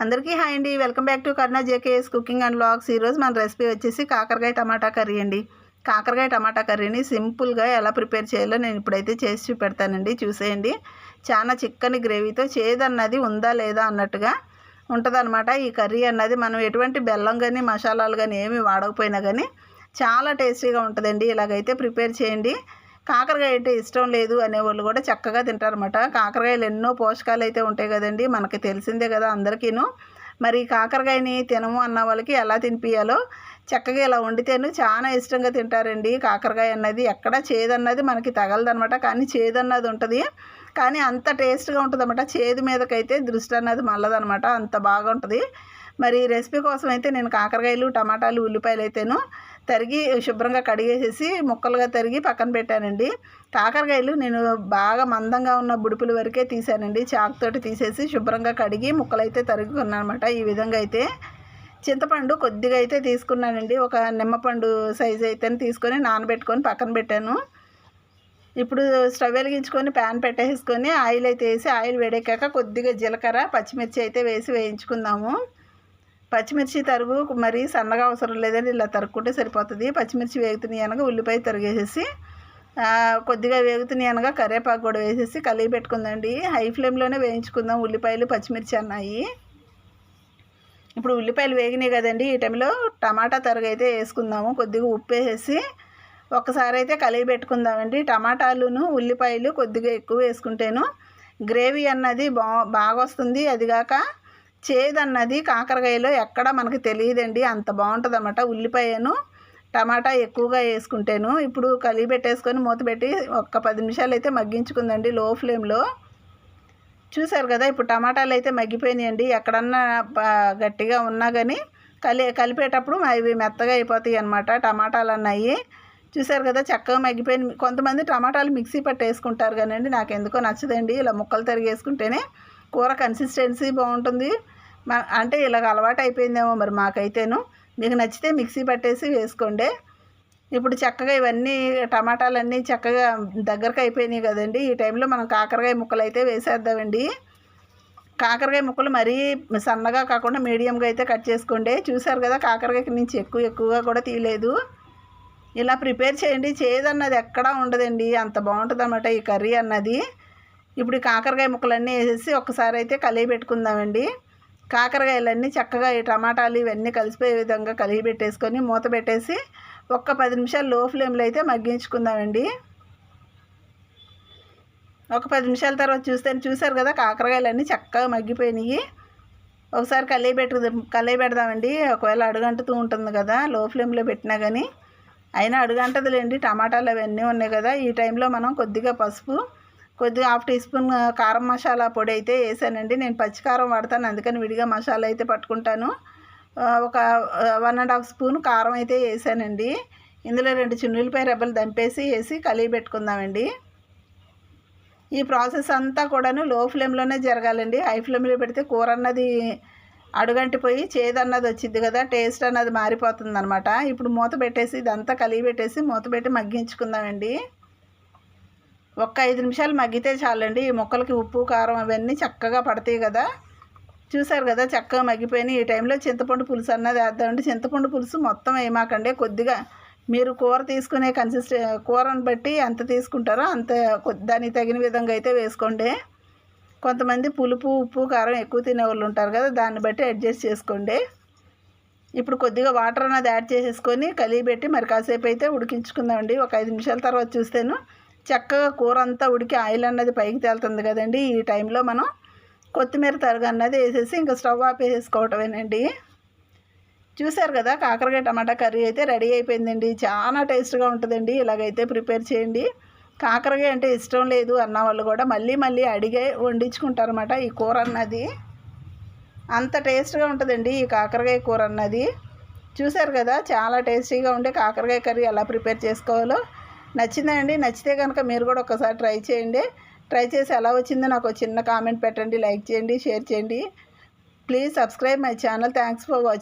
అందరికీ హాయ్ అండి. Welcome back to కర్ణా JKS cooking and blogs ఈరోజు మన రెసిపీ వచ్చేసి కాకరకాయ టమాటా కర్రీ అండి. కాకరకాయ టమాటా కర్రీని సింపుల్గా ఎలా ప్రిపేర్ చేయాలో నేను ఇప్పుడైతే చేసి చూపెడతానండి. చూసేయండి. చాలా చిక్కని గ్రేవీతో చేదన్నది ఉందా లేదా అన్నట్టుగా ఉంటుందన్నమాట. ఈ కర్రీ అన్నది మనం ఎటువంటి బెల్లం కానీ మసాలాలు కానీ ఏమి వాడకపోయినా కానీ చాలా టేస్టీగా ఉంటుందండి. ఇలాగైతే ప్రిపేర్ చేయండి. కాకరకాయ అంటే ఇష్టం లేదు అనేవాళ్ళు కూడా చక్కగా తింటారన్నమాట. కాకరకాయలు ఎన్నో పోషకాలు అయితే ఉంటాయి కదండి మనకి తెలిసిందే కదా అందరికీను. మరి కాకరకాయని తినము అన్న వాళ్ళకి ఎలా తినిపించాలో చక్కగా ఇలా వండితేను చాలా ఇష్టంగా తింటారండి. కాకరకాయ అన్నది ఎక్కడ చేదన్నది మనకి తగలదనమాట కానీ చేదన్నది ఉంటుంది. కానీ అంత టేస్ట్గా ఉంటుంది అనమాట చేదు మీదకైతే దృష్టి అన్నది మల్లదనమాట అంత బాగుంటుంది. మరి రెసిపీ కోసం అయితే నేను కాకరకాయలు టమాటాలు ఉల్లిపాయలు అయితేను తరిగి శుభ్రంగా కడిగేసేసి ముక్కలుగా తరిగి పక్కన పెట్టానండి. కాకరకాయలు నేను బాగా మందంగా ఉన్న బుడుపుల వరకే తీసానండి. చాకుతోటి తీసేసి శుభ్రంగా కడిగి ముక్కలైతే తరుగుకున్నాను అనమాట ఈ విధంగా అయితే. చింతపండు కొద్దిగా అయితే తీసుకున్నానండి. ఒక నిమ్మపండు సైజు అయితే తీసుకొని నానబెట్టుకొని పక్కన పెట్టాను. ఇప్పుడు స్టవ్ వెలిగించుకొని ప్యాన్ పెట్టేసుకొని ఆయిల్ అయితే వేసి ఆయిల్ వేడెక్కాక కొద్దిగా జీలకర్ర పచ్చిమిర్చి అయితే వేసి వేయించుకుందాము. పచ్చిమిర్చి తరుగు మరీ సన్నగా అవసరం లేదండి. ఇలా తరుక్కుంటే సరిపోతుంది. పచ్చిమిర్చి వేగుతున్నాయి అనగా ఉల్లిపాయ తరిగేసేసి కొద్దిగా వేగుతున్నాయి అనగా కరివేపాకు కూడా వేసేసి కలిగి పెట్టుకుందండి. హై ఫ్లేమ్లోనే వేయించుకుందాం. ఉల్లిపాయలు పచ్చిమిర్చి అన్నాయి. ఇప్పుడు ఉల్లిపాయలు వేగినాయి కదండి. ఈ టైంలో టమాటా తరుగు అయితే వేసుకుందాము. కొద్దిగా ఉప్పు వేసేసి ఒకసారి అయితే కలిగి పెట్టుకుందామండి. టమాటాలును ఉల్లిపాయలు కొద్దిగా ఎక్కువ వేసుకుంటేను గ్రేవీ అన్నది బా బాగా వస్తుంది. అదిగాక చేదన్నది కాకరకాయలో ఎక్కడ మనకు తెలియదండి. అంత బాగుంటుంది అన్నమాట ఉల్లిపాయను టమాటా ఎక్కువగా వేసుకుంటేను. ఇప్పుడు కలిగి పెట్టేసుకొని మూత పెట్టి ఒక్క పది నిమిషాలు అయితే మగ్గించుకుందండి లో ఫ్లేమ్లో. చూసారు కదా ఇప్పుడు టమాటాలు అయితే మగ్గిపోయినాయండి. ఎక్కడన్నా గట్టిగా ఉన్నా కానీ కలి కలిపేటప్పుడు అవి మెత్తగా అయిపోతాయి అనమాట టమాటాలు అన్నాయి చూసారు కదా చక్కగా మగ్గిపోయిన కొంతమంది టమాటాలు మిక్సీ పట్టి వేసుకుంటారు కానీ నాకు ఎందుకో నచ్చదండి. ఇలా ముక్కలు తరిగేసుకుంటేనే కూర కన్సిస్టెన్సీ బాగుంటుంది. అంటే ఇలాగ అలవాటు అయిపోయిందేమో మరి మాకైతేను. మీకు నచ్చితే మిక్సీ పట్టేసి వేసుకోండి. ఇప్పుడు చక్కగా ఇవన్నీ టమాటాలన్నీ చక్కగా దగ్గరకు అయిపోయినాయి కదండి. ఈ టైంలో మనం కాకరకాయ ముక్కలు అయితే వేసేద్దామండి. కాకరకాయ ముక్కలు మరీ సన్నగా కాకుండా మీడియంగా అయితే కట్ చేసుకోండి. చూసారు కదా కాకరకాయ నుంచి ఎక్కువ ఎక్కువగా కూడా తీయలేదు. ఇలా ప్రిపేర్ చేయండి. చేయదన్నది ఎక్కడా ఉండదండి. అంత బాగుంటుంది అన్నమాట ఈ కర్రీ అన్నది. ఇప్పుడు కాకరకాయ ముక్కలన్నీ వేసేసి ఒక్కసారి అయితే కలిగి పెట్టుకుందామండి. కాకరకాయలన్నీ చక్కగా ఈ టమాటాలు ఇవన్నీ కలిసిపోయే విధంగా కలిగి పెట్టేసుకొని మూత పెట్టేసి ఒక్క పది నిమిషాలు లో ఫ్లేమ్లో అయితే మగ్గించుకుందామండి. ఒక పది నిమిషాల తర్వాత చూస్తే చూసారు కదా కాకరకాయలన్నీ చక్కగా మగ్గిపోయినాయి. ఒకసారి కలిగి పెట్టు కలిగి పెడదామండి. ఒకవేళ అడుగంటుతూ ఉంటుంది కదా లో ఫ్లేమ్లో పెట్టినా కానీ. అయినా అడుగంటదులేండి టమాటాలు అవన్నీ ఉన్నాయి కదా. ఈ టైంలో మనం కొద్దిగా పసుపు కొద్దిగా హాఫ్ టీ స్పూన్ కారం మసాలా పొడి అయితే వేసానండి. నేను పచ్చికారం వాడతాను అందుకని విడిగా మసాలా అయితే పట్టుకుంటాను. ఒక వన్ అండ్ హాఫ్ స్పూన్ కారం అయితే వేసానండి. ఇందులో రెండు చిన్నులపై రెబ్బలు దంపేసి వేసి కలిగి పెట్టుకుందామండి. ఈ ప్రాసెస్ అంతా కూడాను లో ఫ్లేమ్లోనే జరగాలండి. హై ఫ్లేమ్లో పెడితే కూర అన్నది అడుగంటిపోయి చేదన్నది వచ్చింది కదా టేస్ట్ అన్నది మారిపోతుంది అనమాట ఇప్పుడు మూత పెట్టేసి ఇదంతా కలిగి పెట్టేసి మూత పెట్టి మగ్గించుకుందామండి. ఒక్క ఐదు నిమిషాలు మగ్గితే చాలండి. ఈ మొక్కలకి ఉప్పు కారం అవన్నీ చక్కగా పడతాయి కదా. చూసారు కదా చక్కగా మగ్గిపోయినాయి. ఈ టైంలో చింతపండు పులుసు అన్నది వేద్దామండి. చింతపండు పులుసు మొత్తం వేయమాకండి. కొద్దిగా మీరు కూర తీసుకునే కన్సిస్టె కూరను బట్టి ఎంత తీసుకుంటారో అంత దానికి తగిన విధంగా అయితే వేసుకోండి. కొంతమంది పులుపు ఉప్పు కారం ఎక్కువ తినే వాళ్ళు ఉంటారు కదా దాన్ని బట్టి అడ్జస్ట్ చేసుకోండి. ఇప్పుడు కొద్దిగా వాటర్ అన్నది యాడ్ చేసేసుకొని కలిగి పెట్టి మరి కాసేపు అయితే ఉడికించుకుందామండి. ఒక ఐదు నిమిషాల తర్వాత చూస్తేను చక్కగా కూర అంతా ఉడికి ఆయిల్ అన్నది పైకి తేలుతుంది కదండి. ఈ టైంలో మనం కొత్తిమీర తరుగు అన్నది వేసేసి ఇంకా స్టవ్ ఆపేసేసుకోవటమేనండి చూసారు కదా కాకరకాయ టమాటా కర్రీ అయితే రెడీ అయిపోయిందండి. చాలా టేస్ట్గా ఉంటుందండి. ఇలాగైతే ప్రిపేర్ చేయండి. కాకరకాయ అంటే ఇష్టం లేదు అన్న వాళ్ళు కూడా మళ్ళీ మళ్ళీ అడిగే వండించుకుంటారన్నమాట ఈ కూర అన్నది. అంత టేస్ట్గా ఉంటుందండి ఈ కాకరకాయ కూర అన్నది. చూసారు కదా చాలా టేస్టీగా ఉండే కాకరకాయ కర్రీ ఎలా ప్రిపేర్ చేసుకోవాలో. నచ్చిందండి. నచ్చితే కనుక మీరు కూడా ఒకసారి ట్రై చేయండి. ట్రై చేసి ఎలా వచ్చిందో నాకు చిన్న కామెంట్ పెట్టండి లైక్ చేయండి షేర్ చేయండి. Please subscribe my channel. Thanks for watching